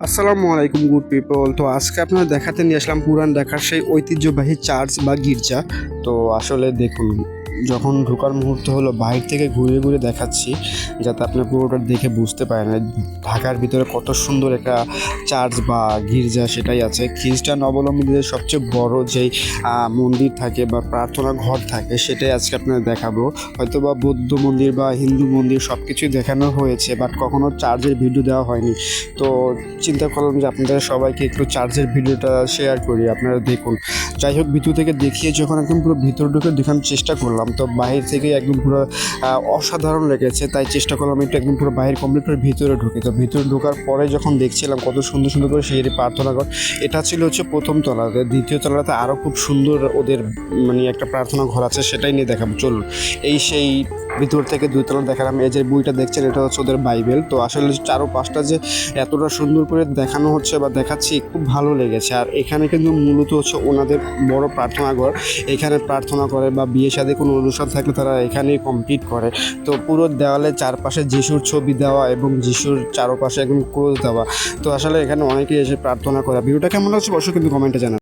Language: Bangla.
আসসালামু আলাইকুম গুড পিপল তো আজকে আপনারা দেখাতে নিয়ে আসলাম পুরান দেখার সেই ঐতিহ্যবাহী চার্চ বা গির্জা। তো আসলে দেখুন যখন ঢোকার মুহূর্ত হলো, বাইরে থেকে ঘুরে ঘুরে দেখাচ্ছি, যাতে আপনি পুরোটা দেখে বুঝতে পারেন ঢাকার ভিতরে কত সুন্দর একটা চার্চ বা গির্জা সেটাই আছে। খ্রিস্টান অবলম্বীদের সবচেয়ে বড় যেই মন্দির থাকে বা প্রার্থনা ঘর থাকে, সেটাই আজকে আপনাদের দেখাবো। হয়তো বা বৌদ্ধ মন্দির বা হিন্দু মন্দির সব কিছুই দেখানো হয়েছে বাট কখনো চার্জের ভিডিও দেওয়া হয়নি। তো চিন্তা করলাম যে আপনাদের সবাইকে একটু চার্জের ভিডিওটা শেয়ার করি, আপনারা দেখুন। যাই হোক, ভিতর থেকে দেখিয়ে যখন একদম পুরো ভিতর ঢুকে দেখানোর চেষ্টা করলাম তো বাইরে থেকে একদম পুরো অসাধারণ লেগেছে। তাই চেষ্টা করলাম একটু একদম পুরো বাইরের কমপ্লিট করে ভিতরে ঢুকে। তো ভিতরে ঢোকার পরে যখন দেখছিলাম কত সুন্দর সুন্দর করে সেই প্রার্থনা ঘর এটা ছিল হচ্ছে প্রথম তলাতে দ্বিতীয় তলাতে আরও খুব সুন্দর ওদের মানে একটা প্রার্থনা ঘর আছে, সেটাই নিয়ে দেখাবো। চলুন, এই সেই ভিতর থেকে দুই তলা দেখালাম। এই যে বইটা দেখছেন, এটা হচ্ছে ওদের বাইবেল। তো আসলে চারো পাঁচটা যে এতটা সুন্দর করে দেখানো হচ্ছে বা দেখাচ্ছি, খুব ভালো লেগেছে। আর এখানে কিন্তু মূলত হচ্ছে ওনাদের বড় প্রার্থনা ঘর এখানে প্রার্থনা করে বা বিয়ে সাথে কোনো অনুষ্ঠান থাকলে তারা এখানেই কমপ্লিট করে। তো পুরো দেওয়ালে চারপাশে যিশুর ছবি দেওয়া এবং যিশুর চারপাশে একদম ক্রোজ দেওয়া। তো আসলে এখানে অনেকেই এসে প্রার্থনা করা। ভিডিওটা কেমন লাগছে অবশ্যই কিন্তু কমেন্টে জানান